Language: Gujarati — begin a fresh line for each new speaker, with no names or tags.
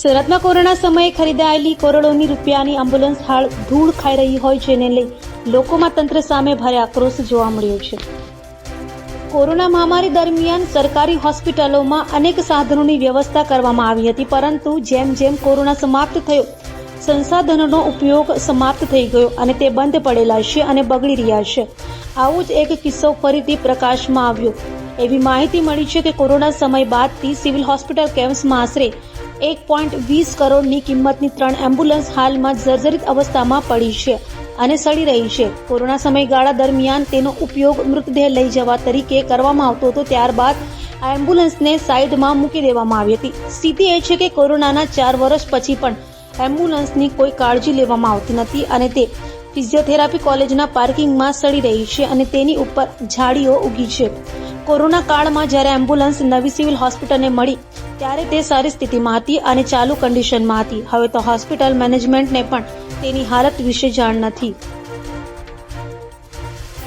સુરતમાં કોરોના સમયે ખરીદાયેલી કરોડોની રૂપિયાની એમ્બ્યુલન્સ હાલ ધૂળ ખાઈ રહી હોય જેને લઈ લોકોમાં તંત્ર સામે ભારે આક્રોશ જોવા મળ્યો છે. કોરોના મહામારી દરમિયાન સરકારી હોસ્પિટલોમાં અનેક સાધનોની વ્યવસ્થા કરવામાં આવી હતી, પરંતુ જેમ જેમ કોરોના સમાપ્ત થયો, સંસાધનોનો ઉપયોગ સમાપ્ત થઈ ગયો અને તે બંધ પડેલા છે અને બગડી રહ્યા છે. આવો જ એક કિસ્સો ફરીથી પ્રકાશમાં આવ્યો. એવી માહિતી મળી છે કે કોરોના સમય બાદથી સિવિલ હોસ્પિટલ કેમ્પ્સમાં આશરે એક પોઈન્ટ વીસ કરોડની કિંમતની ત્રણ એમ્બ્યુલન્સ હાલમાં જર્જરિત અવસ્થામાં પડી છે અને સડી રહી છે. કોરોના સમયગાળા દરમિયાન તેનો ઉપયોગ મૃતદેહ લઈ જવા તરીકે કરવામાં આવતો હતો. ત્યારબાદ આ એમ્બ્યુલન્સને સાઈડમાં મૂકી દેવામાં આવી હતી. સ્થિતિ એ છે કે કોરોનાના ચાર વર્ષ પછી પણ એમ્બ્યુલન્સની કોઈ કાળજી લેવામાં આવતી નથી અને તે ફિઝિયોથેરાપી કોલેજના પાર્કિંગમાં સડી રહી છે અને તેની ઉપર ઝાડીઓ ઉગી છે. કોરોના કાળમાં જ્યારે એમ્બ્યુલન્સ નવી સિવિલ હોસ્પિટલને મળી ત્યારે તે સારી સ્થિતિમાં હતી અને ચાલુ કન્ડિશનમાં હતી. હવે તો હોસ્પિટલ મેનેજમેન્ટને પણ તેની હાલત વિશે જાણ નથી.